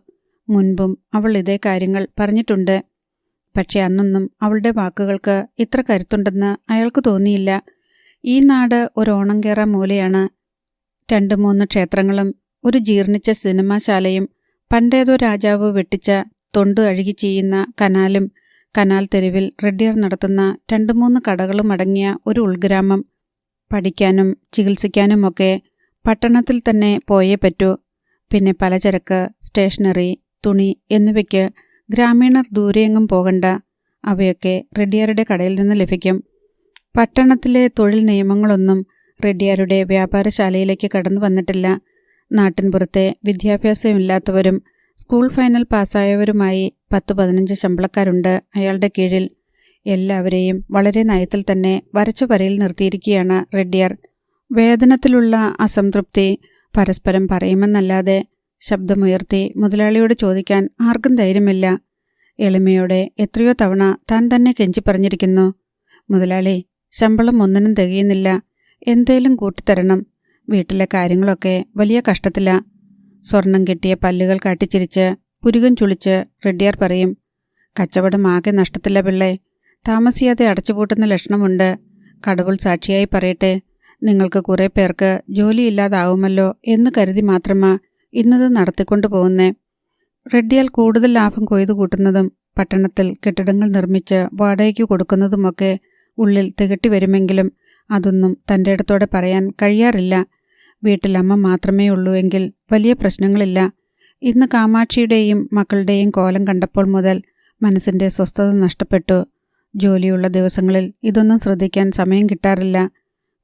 S1: മുൻപും അവൾ ഇതേ കാര്യങ്ങൾ പറഞ്ഞിട്ടുണ്ട്. പക്ഷെ അന്നൊന്നും അവളുടെ വാക്കുകൾക്ക് ഇത്ര കരുത്തുണ്ടെന്ന് അയാൾക്ക് തോന്നിയില്ല. ഈ നാട് ഒരു ഓണം കയറാൻ മൂലയാണ്. രണ്ട് മൂന്ന് ക്ഷേത്രങ്ങളും ഒരു ജീർണിച്ച സിനിമാശാലയും പണ്ടേതോ രാജാവ് വെട്ടിച്ച തൊണ്ടു അഴുകി ചെയ്യുന്ന കനാലും കനാൽ തെരുവിൽ റെഡ്ഡിയർ നടത്തുന്ന രണ്ട് മൂന്ന് കടകളും അടങ്ങിയ ഒരു ഉൾഗ്രാമം. പഠിക്കാനും ചികിത്സിക്കാനുമൊക്കെ പട്ടണത്തിൽ തന്നെ പോയേ പറ്റൂ. പിന്നെ പലചരക്ക് സ്റ്റേഷനറി തുണി എന്നിവയ്ക്ക് ഗ്രാമീണർ ദൂരെയെങ്ങും പോകണ്ട. അവയൊക്കെ റെഡ്ഡിയാരുടെ കടയിൽ നിന്ന് ലഭിക്കും. പട്ടണത്തിലെ തൊഴിൽ നിയമങ്ങളൊന്നും റെഡ്ഡിയാരുടെ വ്യാപാരശാലയിലേക്ക് കടന്നു വന്നിട്ടില്ല. നാട്ടിൻപുറത്തെ വിദ്യാഭ്യാസമില്ലാത്തവരും സ്കൂൾ ഫൈനൽ പാസ്സായവരുമായി പത്ത് പതിനഞ്ച് ശമ്പളക്കാരുണ്ട്. അയാളുടെ കീഴിൽ എല്ലാവരെയും വളരെ നയത്തിൽ തന്നെ വരച്ചു വരയിൽ നിർത്തിയിരിക്കുകയാണ് റെഡ്ഡിയർ. വേതനത്തിലുള്ള അസംതൃപ്തി പരസ്പരം പറയുമെന്നല്ലാതെ ശബ്ദമുയർത്തി മുതലാളിയോട് ചോദിക്കാൻ ആർക്കും ധൈര്യമില്ല. എളിമയോടെ എത്രയോ തവണ താൻ തന്നെ കെഞ്ചി പറഞ്ഞിരിക്കുന്നു. മുതലാളി ശമ്പളം ഒന്നിനും തികയുന്നില്ല. എന്തേലും കൂട്ടിത്തരണം. വീട്ടിലെ കാര്യങ്ങളൊക്കെ വലിയ കഷ്ടത്തില. സ്വർണം കെട്ടിയ പല്ലുകൾ കാട്ടിച്ചിരിച്ച് പുരുകൻ ചുളിച്ച് റെഡ്ഡിയാർ പറയും കച്ചവടം ആകെ നഷ്ടത്തില്ല പിള്ളേ. താമസിയാതെ അടച്ചുപൂട്ടുന്ന ലക്ഷണമുണ്ട്. കടവുൾ സാക്ഷിയായി പറയട്ടെ. നിങ്ങൾക്ക് കുറേ പേർക്ക് ജോലിയില്ലാതാവുമല്ലോ എന്ന് കരുതി മാത്രമാ ഇന്നത് നടത്തിക്കൊണ്ടു പോകുന്നേ റെഡ്ഡിയാൽ കൂടുതൽ ലാഭം കൊയ്തു കൂട്ടുന്നതും പട്ടണത്തിൽ കെട്ടിടങ്ങൾ നിർമ്മിച്ച് വാടകയ്ക്ക് കൊടുക്കുന്നതുമൊക്കെ ഉള്ളിൽ തികട്ടി വരുമെങ്കിലും അതൊന്നും തന്റെ ഇടത്തോടെ പറയാൻ കഴിയാറില്ല. വീട്ടിൽ അമ്മ മാത്രമേ ഉള്ളൂ എങ്കിൽ വലിയ പ്രശ്നങ്ങളില്ല. ഇന്ന് കാമാക്ഷിയുടെയും മക്കളുടെയും കോലം കണ്ടപ്പോൾ മുതൽ മനസ്സിന്റെ സ്വസ്ഥത നഷ്ടപ്പെട്ടു. ജോലിയുള്ള ദിവസങ്ങളിൽ ഇതൊന്നും ശ്രദ്ധിക്കാൻ സമയം കിട്ടാറില്ല.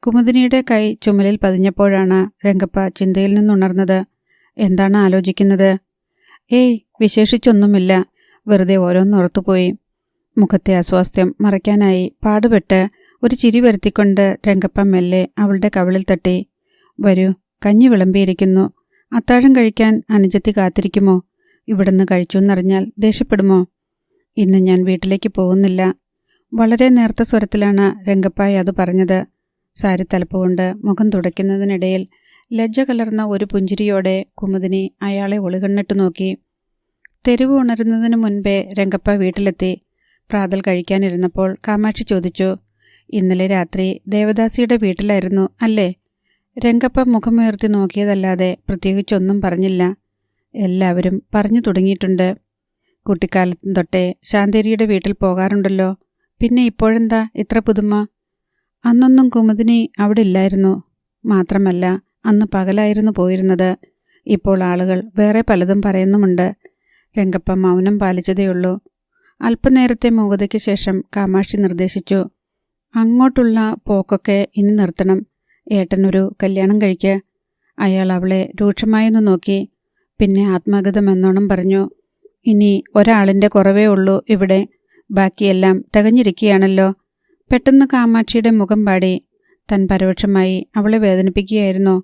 S1: കുമുദിനിയുടെ കൈ ചുമലിൽ പതിഞ്ഞപ്പോഴാണ് രംഗപ്പ ചിന്തയിൽ നിന്നുണർന്നത്. എന്താണ് ആലോചിക്കുന്നത്? ഏയ് വിശേഷിച്ചൊന്നുമില്ല. വെറുതെ ഓരോന്നോർത്തുപോയി മുഖത്തെ അസ്വാസ്ഥ്യം മറയ്ക്കാനായി പാടുപെട്ട് ഒരു ചിരി വരുത്തിക്കൊണ്ട് രംഗപ്പ മെല്ലെ അവളുടെ കവിളിൽ തട്ടി. വരൂ. കഞ്ഞി വിളമ്പിയിരിക്കുന്നു. അത്താഴം കഴിക്കാൻ അനുജത്തി കാത്തിരിക്കുമോ? ഇവിടുന്ന് കഴിച്ചു എന്നറിഞ്ഞാൽ ദേഷ്യപ്പെടുമോ? ഇന്ന് ഞാൻ വീട്ടിലേക്ക് പോകുന്നില്ല. വളരെ നേർത്ത സ്വരത്തിലാണ് രംഗപ്പായി അത് പറഞ്ഞത്. സാരി തലപ്പുകൊണ്ട് മുഖം തുടയ്ക്കുന്നതിനിടയിൽ ലജ്ജ കലർന്ന ഒരു പുഞ്ചിരിയോടെ കുമുദിനി അയാളെ ഒളികണ്ണിട്ട് നോക്കി. തെരുവ് ഉണരുന്നതിന് മുൻപേ രംഗപ്പ വീട്ടിലെത്തി. പ്രാതൽ കഴിക്കാനിരുന്നപ്പോൾ കാമാക്ഷി ചോദിച്ചു ഇന്നലെ രാത്രി ദേവദാസിയുടെ വീട്ടിലായിരുന്നു അല്ലേ? രംഗപ്പ മുഖമുയർത്തി നോക്കിയതല്ലാതെ പ്രത്യേകിച്ചൊന്നും പറഞ്ഞില്ല. എല്ലാവരും പറഞ്ഞു തുടങ്ങിയിട്ടുണ്ട്. കുട്ടിക്കാലത്തും തൊട്ടേ ശാന്തേരിയുടെ വീട്ടിൽ പോകാറുണ്ടല്ലോ. പിന്നെ ഇപ്പോഴെന്താ? ഇത്ര പുതുമ? അന്നൊന്നും കുമുദിനി അവിടെ ഇല്ലായിരുന്നു. മാത്രമല്ല അന്ന് പകലായിരുന്നു പോയിരുന്നത്. ഇപ്പോൾ ആളുകൾ വേറെ പലതും പറയുന്നുമുണ്ട്. രംഗപ്പ മൗനം പാലിച്ചതേയുള്ളൂ അല്പനേരത്തെ മൂകതയ്ക്ക് ശേഷം കാമാക്ഷി നിർദ്ദേശിച്ചു. അങ്ങോട്ടുള്ള പോക്കൊക്കെ ഇനി നിർത്തണം. ഏട്ടനൊരു കല്യാണം കഴിക്ക്. അയാൾ അവളെ രൂക്ഷമായൊന്ന് നോക്കി. പിന്നെ ആത്മഗതമെന്നോണം പറഞ്ഞു ഇനി ഒരാളിന്റെ കുറവേ ഉള്ളൂ ഇവിടെ. ബാക്കിയെല്ലാം തികഞ്ഞിരിക്കുകയാണല്ലോ. പെട്ടെന്ന് കാമാക്ഷിയുടെ മുഖം പാടി. തൻ പരോക്ഷമായി അവളെ വേദനിപ്പിക്കുകയായിരുന്നു.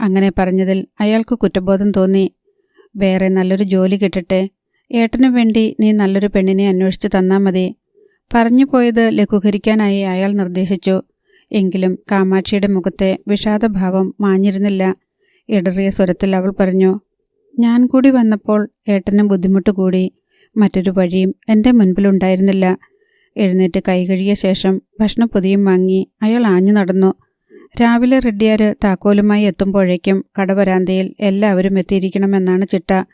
S1: അങ്ങനെ പറഞ്ഞതിൽ അയാൾക്ക് കുറ്റബോധം തോന്നി. വേറെ നല്ലൊരു ജോലി കിട്ടട്ടെ. ഏട്ടനു വേണ്ടി നീ നല്ലൊരു പെണ്ണിനെ അന്വേഷിച്ച് തന്നാൽ മതി. പറഞ്ഞു പോയത് ലഘൂകരിക്കാനായി അയാൾ നിർദ്ദേശിച്ചു. എങ്കിലും കാമാക്ഷിയുടെ മുഖത്തെ വിഷാദഭാവം മാഞ്ഞിരുന്നില്ല. ഇടറിയ സ്വരത്തിൽ അവൾ പറഞ്ഞു ഞാൻ കൂടി വന്നപ്പോൾ ഏട്ടന് ബുദ്ധിമുട്ട് കൂടി. മറ്റൊരു വഴിയും എന്റെ മുൻപിലുണ്ടായിരുന്നില്ല എഴുന്നേറ്റ് കൈകഴുകിയ ശേഷം ഭക്ഷണപ്പൊതിയും വാങ്ങി അയാൾ ആഞ്ഞു നടന്നു. രാവിലെ റെഡ്ഡിയാർ താക്കോലുമായി എത്തുമ്പോഴേക്കും കടവരാന്തയിൽ എല്ലാവരും എത്തിയിരിക്കണമെന്നാണ് ചിട്ട.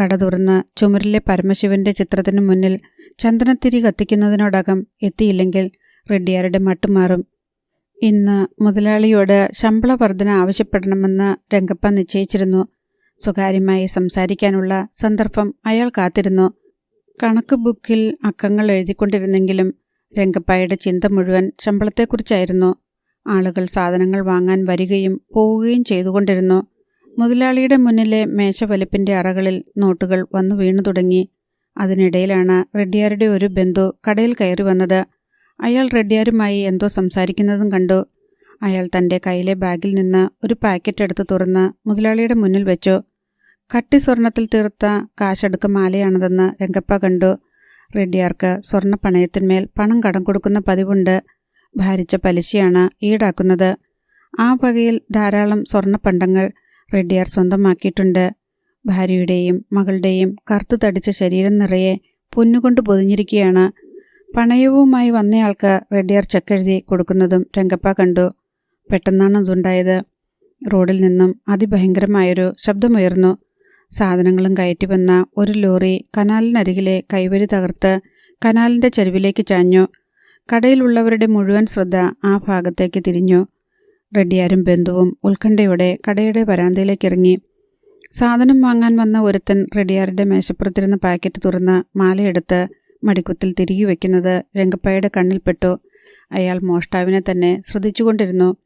S1: കട തുറന്ന് ചുമരിലെ പരമശിവന്റെ ചിത്രത്തിനു മുന്നിൽ ചന്ദനത്തിരി കത്തിക്കുന്നതിനോടകം എത്തിയില്ലെങ്കിൽ റെഡ്ഡിയാരുടെ മട്ടുമാറും ഇന്ന് മുതലാളിയോട് ശമ്പള വർധന ആവശ്യപ്പെടണമെന്ന് രംഗപ്പ നിശ്ചയിച്ചിരുന്നു. സ്വകാര്യമായി സംസാരിക്കാനുള്ള സന്ദർഭം അയാൾ കാത്തിരുന്നു. കണക്ക് ബുക്കിൽ അക്കങ്ങൾ എഴുതിക്കൊണ്ടിരുന്നെങ്കിലും രംഗപ്പായുടെ ചിന്ത മുഴുവൻ ശമ്പളത്തെക്കുറിച്ചായിരുന്നു. ആളുകൾ സാധനങ്ങൾ വാങ്ങാൻ വരികയും പോവുകയും ചെയ്തുകൊണ്ടിരുന്നു. മുതലാളിയുടെ മുന്നിലെ മേശവലിപ്പിന്റെ അറകളിൽ നോട്ടുകൾ വന്നു വീണു തുടങ്ങി. അതിനിടയിലാണ് റെഡ്ഡിയാരുടെ ഒരു ബന്ധു കടയിൽ കയറി വന്നത്. അയാൾ റെഡ്യാരുമായി എന്തോ സംസാരിക്കുന്നതും കണ്ടു. അയാൾ തന്റെ കയ്യിലെ ബാഗിൽ നിന്ന് ഒരു പാക്കറ്റ് എടുത്ത് തുറന്ന് മുതലാളിയുടെ മുന്നിൽ വെച്ചു. കട്ടി സ്വർണത്തിൽ തീർത്ത കാശെടുക്ക മാലയാണതെന്ന് രംഗപ്പ കണ്ടു. റെഡ്ഡിയാർക്ക് സ്വർണ പണയത്തിന്മേൽ പണം കടം കൊടുക്കുന്ന പതിവുണ്ട്. ഭാരിച്ച പലിശയാണ് ഈടാക്കുന്നത്. ആ വകയിൽ ധാരാളം സ്വർണപ്പണ്ടങ്ങൾ റെഡ്ഡിയാർ സ്വന്തമാക്കിയിട്ടുണ്ട്. ഭാര്യയുടെയും മകളുടെയും കറുത്തു തടിച്ച ശരീരം നിറയെ പൊന്നുകൊണ്ട് പൊതിഞ്ഞിരിക്കുകയാണ്. പണയവുമായി വന്നയാൾക്ക് റെഡ്ഡിയാർ ചെക്കെഴുതി കൊടുക്കുന്നതും രംഗപ്പ കണ്ടു. പെട്ടെന്നാണ് അതുണ്ടായത്. റോഡിൽ നിന്നും അതിഭയങ്കരമായൊരു ശബ്ദമുയർന്നു. സാധനങ്ങളും കയറ്റി വന്ന ഒരു ലോറി കനാലിനരികിലെ കൈവരി തകർത്ത് കനാലിന്റെ ചെരുവിലേക്ക് ചാഞ്ഞു. കടയിലുള്ളവരുടെ മുഴുവൻ ശ്രദ്ധ ആ ഭാഗത്തേക്ക് തിരിഞ്ഞു. റെഡിയാരും ബന്ധുവും ഉത്കണ്ഠയോടെ കടയുടെ വരാന്തയിലേക്ക് ഇറങ്ങി. സാധനം വാങ്ങാൻ വന്ന ഒരുത്തൻ റെഡിയാരുടെ മേശപ്പുറത്തിരുന്ന പാക്കറ്റ് തുറന്ന് മാലയെടുത്ത് മടിക്കുത്തിൽ തിരികെ വയ്ക്കുന്നത് രംഗപ്പയുടെ കണ്ണിൽപ്പെട്ടു അയാൾ മോഷ്ടാവിനെ തന്നെ ശ്രദ്ധിച്ചുകൊണ്ടിരുന്നു.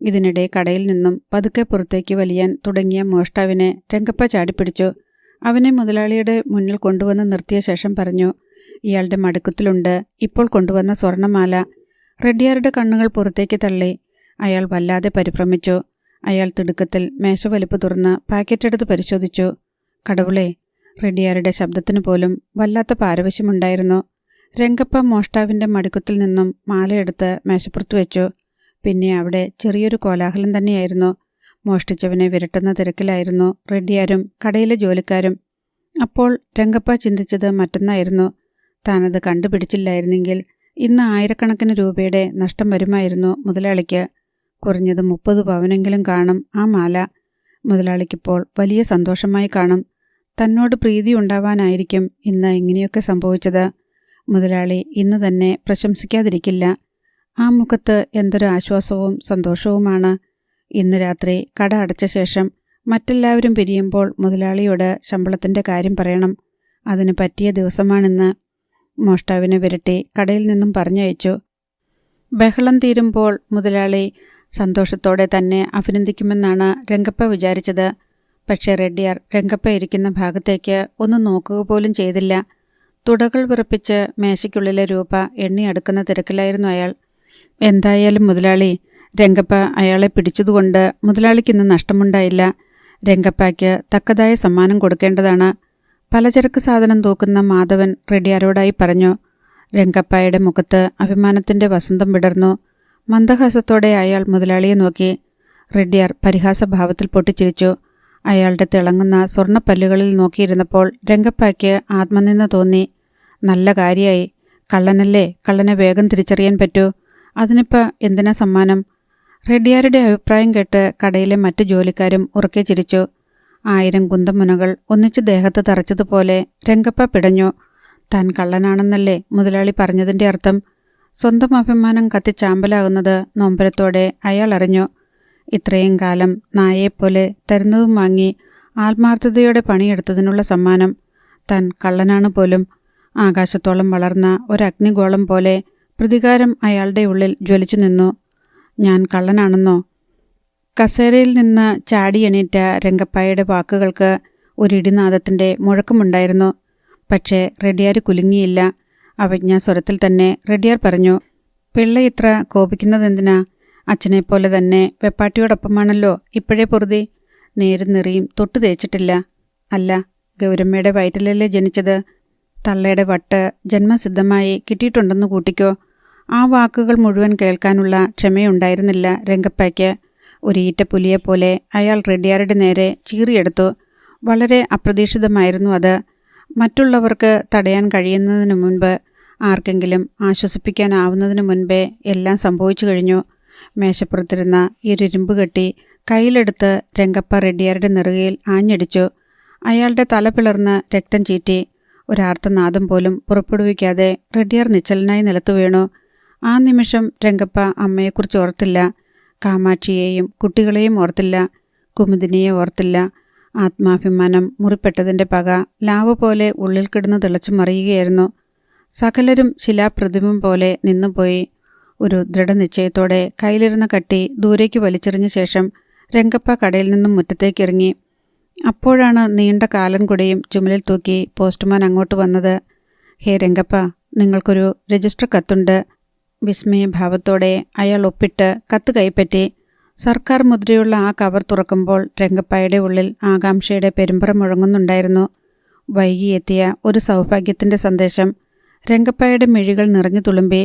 S1: ഇതിനിടെ കടയിൽ നിന്നും പതുക്കെ പുറത്തേക്ക് വലിയാൻ തുടങ്ങിയ മോഷ്ടാവിനെ രംഗപ്പ ചാടിപ്പിടിച്ചു. അവനെ മുതലാളിയുടെ മുന്നിൽ കൊണ്ടുവന്ന് നിർത്തിയ ശേഷം പറഞ്ഞു ഇയാളുടെ മടുക്കത്തിലുണ്ട്. ഇപ്പോൾ കൊണ്ടുവന്ന സ്വർണമാല. റെഡ്ഡിയാരുടെ കണ്ണുകൾ പുറത്തേക്ക് തള്ളി. അയാൾ വല്ലാതെ പരിഭ്രമിച്ചു. അയാൾ തിടുക്കത്തിൽ മേശവലിപ്പ് തുറന്ന് പാക്കറ്റെടുത്ത് പരിശോധിച്ചു. കടവുളെ റെഡ്ഡിയാരുടെ ശബ്ദത്തിന് പോലും വല്ലാത്ത പാരവശ്യമുണ്ടായിരുന്നു. രംഗപ്പ മോഷ്ടാവിന്റെ മടിക്കുത്തിൽ നിന്നും മാലയെടുത്ത് മേശപ്പുറത്ത് വെച്ചു. പിന്നെ അവിടെ ചെറിയൊരു കോലാഹലം തന്നെയായിരുന്നു. മോഷ്ടിച്ചവനെ വിരട്ടുന്ന തിരക്കിലായിരുന്നു റെഡ്ഡിയാരും കടയിലെ ജോലിക്കാരും. അപ്പോൾ രംഗപ്പ ചിന്തിച്ചത് മറ്റൊന്നായിരുന്നു. താനത് കണ്ടുപിടിച്ചില്ലായിരുന്നെങ്കിൽ ഇന്ന് ആയിരക്കണക്കിന് രൂപയുടെ നഷ്ടം വരുമായിരുന്നു മുതലാളിക്ക്. കുറഞ്ഞത് മുപ്പത് പവനെങ്കിലും കാണും ആ മാല. മുതലാളിക്കിപ്പോൾ വലിയ സന്തോഷമായി കാണും. തന്നോട് പ്രീതി ഉണ്ടാവാനായിരിക്കും ഇന്ന് ഇങ്ങനെയൊക്കെ സംഭവിച്ചത്. മുതലാളി ഇന്ന് തന്നെ പ്രശംസിക്കാതിരിക്കില്ല. ആ മുഖത്ത് എന്തൊരു ആശ്വാസവും സന്തോഷവുമാണ്. ഇന്ന് രാത്രി കട അടച്ച ശേഷം മറ്റെല്ലാവരും പിരിയുമ്പോൾ മുതലാളിയോട് ശമ്പളത്തിന്റെ കാര്യം പറയണം. അതിന് പറ്റിയ ദിവസമാണിന്ന്. മോഷ്ടാവിനെ വിരട്ടി കടയിൽ നിന്നും പറഞ്ഞയച്ചു. ബഹളം തീരുമ്പോൾ മുതലാളി സന്തോഷത്തോടെ തന്നെ അഭിനന്ദിക്കുമെന്നാണ് രംഗപ്പ വിചാരിച്ചത്. പക്ഷേ റെഡ്ഡിയാർ രംഗപ്പ ഇരിക്കുന്ന ഭാഗത്തേക്ക് ഒന്ന് നോക്കുക പോലും ചെയ്തില്ല. തുടകൾ വിറപ്പിച്ച് മേശയ്ക്കുള്ളിലെ രൂപ എണ്ണിയെടുക്കുന്ന തിരക്കിലായിരുന്നു അയാൾ. എന്തായാലും മുതലാളി രംഗപ്പ അയാളെ പിടിച്ചതുകൊണ്ട് മുതലാളിക്കിന്ന് നഷ്ടമുണ്ടായില്ല. രംഗപ്പയ്ക്ക് തക്കതായ സമ്മാനം കൊടുക്കേണ്ടതാണ്. പലചരക്ക് സാധനം തൂക്കുന്ന മാധവൻ റെഡിയാരോടായി പറഞ്ഞു. രംഗപ്പായുടെ മുഖത്ത് അഭിമാനത്തിന്റെ വസന്തം വിടർന്നു. മന്ദഹാസത്തോടെ അയാൾ മുതലാളിയെ നോക്കി. റെഡ്ഡിയാർ പരിഹാസഭാവത്തിൽ പൊട്ടിച്ചിരിച്ചു. അയാളുടെ തിളങ്ങുന്ന സ്വർണപ്പല്ലുകളിൽ നോക്കിയിരുന്നപ്പോൾ രംഗപ്പായ്ക്ക് ആത്മനിന്ന തോന്നി. നല്ല കാര്യായി. കള്ളനല്ലേ? കള്ളനെ വേഗം തിരിച്ചറിയാൻ പറ്റൂ. അതിനിപ്പോൾ എന്തിനാ സമ്മാനം? റെഡിയാരുടെ അഭിപ്രായം കേട്ട് കടയിലെ മറ്റു ജോലിക്കാരും ഉറക്കെ ചിരിച്ചു. ആയിരം കുന്തമുനകൾ ഒന്നിച്ച് ദേഹത്ത് തറച്ചതുപോലെ രംഗപ്പ പിടഞ്ഞു. താൻ കള്ളനാണെന്നല്ലേ മുതലാളി പറഞ്ഞതിന്റെ അർത്ഥം? സ്വന്തം അഭിമാനം കത്തിച്ചാമ്പലാകുന്നത് നൊമ്പരത്തോടെ അയാൾ അറിഞ്ഞു. ഇത്രയും കാലം നായെപ്പോലെ തരുന്നതും വാങ്ങി ആത്മാർത്ഥതയോടെ പണിയെടുത്തതിനുള്ള സമ്മാനം താൻ കള്ളനാണ് പോലും. ആകാശത്തോളം വളർന്ന ഒരു അഗ്നിഗോളം പോലെ പ്രതികാരം അയാളുടെ ഉള്ളിൽ ജ്വലിച്ചു നിന്നു. ഞാൻ കള്ളനാണെന്നോ? കസേരയിൽ നിന്ന് ചാടിയണീറ്റ രംഗപ്പായയുടെ വാക്കുകൾക്ക് ഒരിടിനാദത്തിന്റെ മുഴക്കമുണ്ടായിരുന്നു. പക്ഷേ റെഡിയാർ കുലുങ്ങിയില്ല. അവജ്ഞാസ്വരത്തിൽ തന്നെ റെഡിയാർ പറഞ്ഞു പിള്ള ഇത്ര കോപിക്കുന്നതെന്തിനാ? അച്ഛനെപ്പോലെ തന്നെ വെപ്പാട്ടിയോടൊപ്പമാണല്ലോ ഇപ്പോഴേ പൊറുതി. നേരും നിറയും തൊട്ടു തേച്ചിട്ടില്ല. അല്ല ഗൗരമ്മയുടെ വയറ്റിലല്ലേ ജനിച്ചത്? തള്ളയുടെ വട്ട് ജന്മസിദ്ധമായി കിട്ടിയിട്ടുണ്ടെന്ന് കൂട്ടിക്കോ. ആ വാക്കുകൾ മുഴുവൻ കേൾക്കാനുള്ള ക്ഷമയുണ്ടായിരുന്നില്ല രംഗപ്പയ്ക്ക്. ഒരു പുലിയെപ്പോലെ അയാൾ റെഡിയാരുടെ നേരെ ചീറിയെടുത്തു. വളരെ അപ്രതീക്ഷിതമായിരുന്നു അത്. മറ്റുള്ളവർക്ക് തടയാൻ കഴിയുന്നതിനു മുൻപ് ആർക്കെങ്കിലും ആശ്വസിപ്പിക്കാനാവുന്നതിനു മുൻപേ എല്ലാം സംഭവിച്ചു കഴിഞ്ഞു. മേശപ്പുറത്തിരുന്ന ഇരുമ്പ് കെട്ടി കയ്യിലെടുത്ത് രംഗപ്പ റെഡ്ഡിയാരുടെ നെറുകയിൽ ആഞ്ഞടിച്ചു. അയാളുടെ തല പിളർന്ന് രക്തം ചീറ്റി. ഒരാർത്തനാദം പോലും പുറപ്പെടുവിക്കാതെ റെഡ്ഡിയാർ നിശ്ചലനായി നിലത്തു വീണു. ആ നിമിഷം രംഗപ്പ അമ്മയെക്കുറിച്ച് ഓർത്തില്ല. കാമാക്ഷിയെയും കുട്ടികളെയും ഓർത്തില്ല. കുമുദിനിയെ ഓർത്തില്ല. ആത്മാഭിമാനം മുറിപ്പെട്ടതിന്റെ പക ലാവ് പോലെ ഉള്ളിൽ കിടന്ന് തിളച്ചു മറിയുകയായിരുന്നു സകലരും ശിലാപ്രതിമം പോലെ നിന്നുപോയി. ഒരു ദൃഢനിശ്ചയത്തോടെ കയ്യിലിരുന്ന കട്ടി ദൂരേക്ക് വലിച്ചെറിഞ്ഞ ശേഷം രംഗപ്പ കടയിൽ നിന്നും മുറ്റത്തേക്കിറങ്ങി അപ്പോഴാണ് നീണ്ട കാലൻ കുടയും ചുമലിൽ തൂക്കി പോസ്റ്റ്മാൻ അങ്ങോട്ട് വന്നത്. ഹേ രംഗപ്പ നിങ്ങൾക്കൊരു രജിസ്റ്റർ കത്തുണ്ട്. വിസ്മയഭാവത്തോടെ അയാൾ ഒപ്പിട്ട് കത്ത് കൈപ്പറ്റി. സർക്കാർ മുദ്രയുള്ള ആ കവർ തുറക്കുമ്പോൾ രംഗപ്പായുടെ ഉള്ളിൽ ആകാംക്ഷയുടെ പെരുമ്പറ മുഴങ്ങുന്നുണ്ടായിരുന്നു. വൈകിയെത്തിയ ഒരു സൗഭാഗ്യത്തിന്റെ സന്ദേശം രംഗപ്പായുടെ മിഴികൾ നിറഞ്ഞു തുളുമ്പി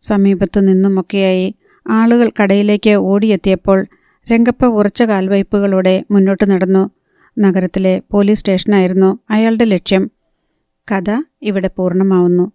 S1: സമീപത്തു നിന്നുമൊക്കെയായി ആളുകൾ കടയിലേക്ക് ഓടിയെത്തിയപ്പോൾ രംഗപ്പ ഉറച്ച കാൽവയ്പുകളോടെ മുന്നോട്ട് നടന്നു. നഗരത്തിലെ പോലീസ് സ്റ്റേഷനായിരുന്നു അയാളുടെ ലക്ഷ്യം. കഥ ഇവിടെ പൂർണമാവുന്നു.